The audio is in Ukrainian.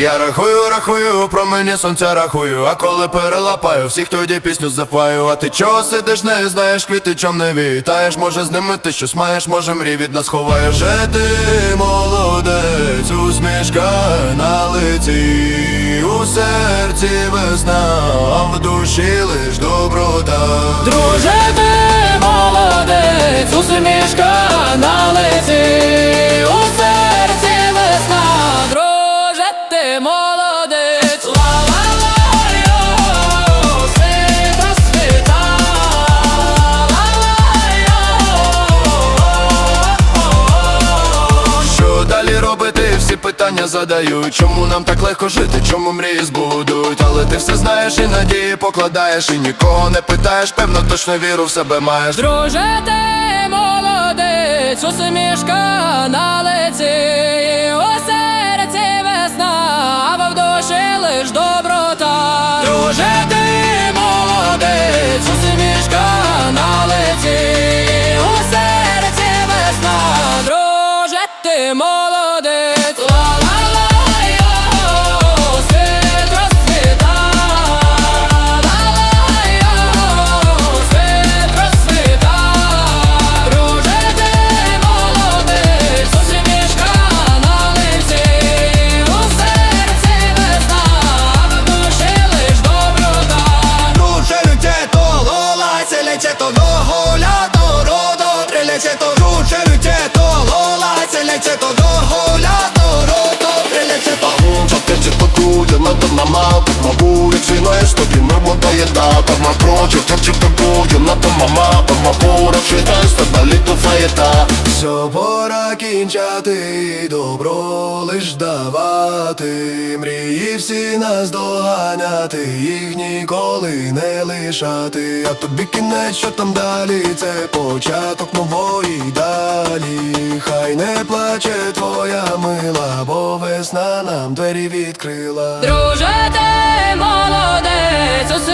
Я рахую, рахую, про мені сонця рахую, а коли перелапаю, всіх тоді пісню зафаю. А ти чого сидиш, не знаєш, квіти чом не вітаєш, може з ними ти щось маєш, може мрій від нас ховаєш. Же ти молодець, усмішка на лиці, у серці весна, а в душі лиш доброта. Друже, ти молодець, усмішка на Всі питання задають Чому нам так легко жити, чому мрії збудуть Але ти все знаєш і надії покладаєш І нікого не питаєш, певно точно віру в себе маєш. Друже, ти молодець, усмішка на лиці, у серці весна, а в душі лиш доброта. Роду Прилетето Запечето на то мама, Якщо знаєш, тобі не мотає та Все пора кінчати, добро лиш давати. Мрії всі нас доганяти, їх ніколи не лишати. А тобі кінець, що там далі, це початок нової далі. Хай не плаче твоя мила, бо весна нам двері відкрила. Друже, ти молодець,